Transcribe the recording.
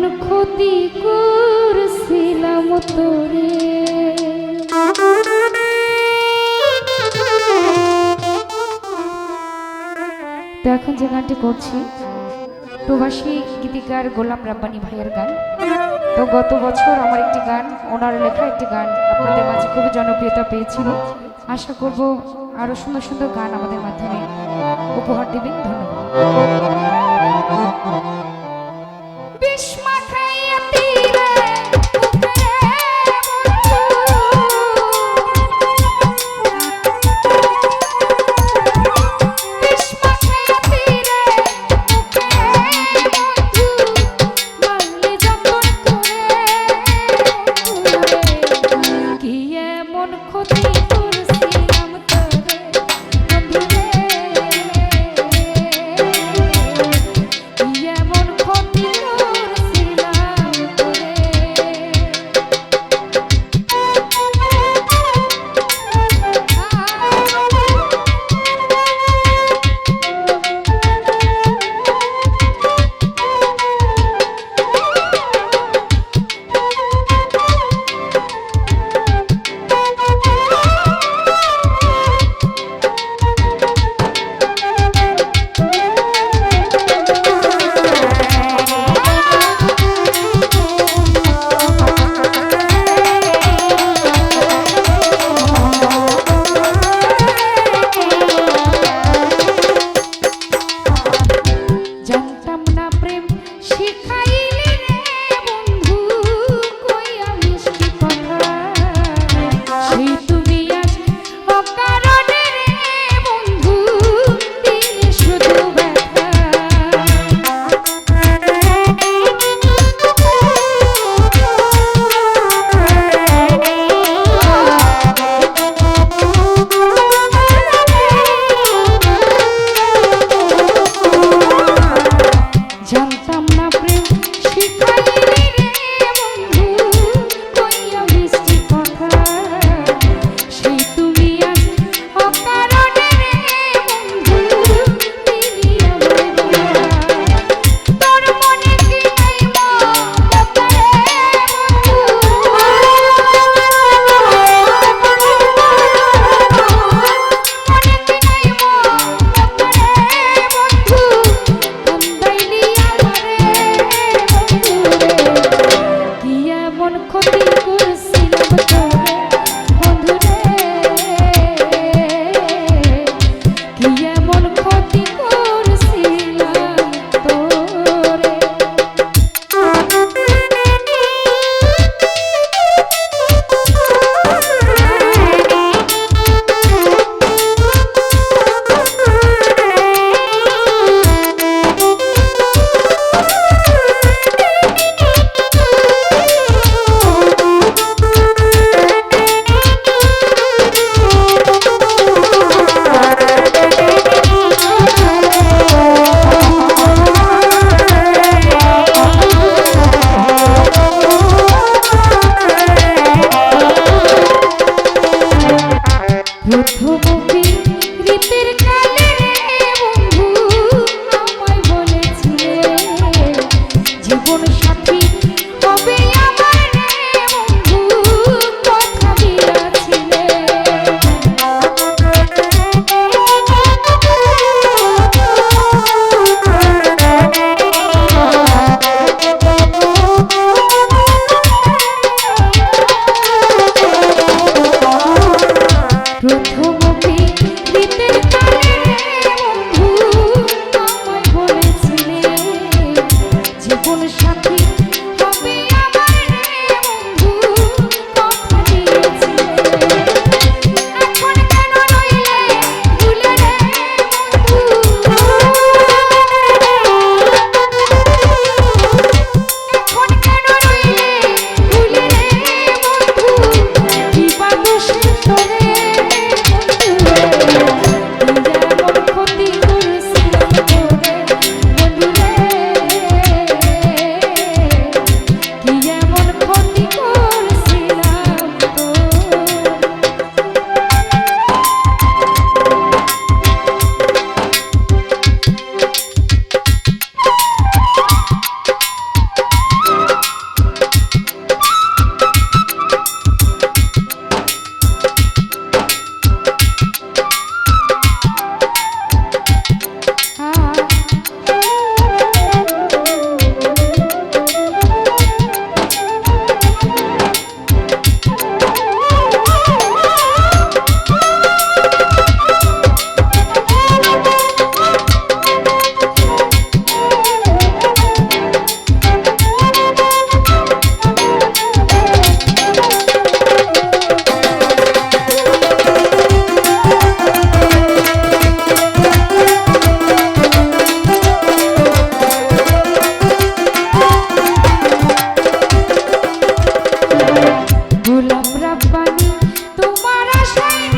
এমন ক্ষতি করছিলাম তোরে। তো এখন যে গানটি করছি, প্রবাসী গীতিকার গোলাম রাব্বানি ভাইয়ের গান। তো গত বছর আমার একটি গান, ওনার লেখা একটি গান আপনাদের মাঝে খুবই জনপ্রিয়তা পেয়েছিল। আশা করব আরও সুন্দর সুন্দর গান আমাদের মাধ্যমে উপহার দেবেন। ধন্যবাদ। কোন সাথী। তোমার আশায়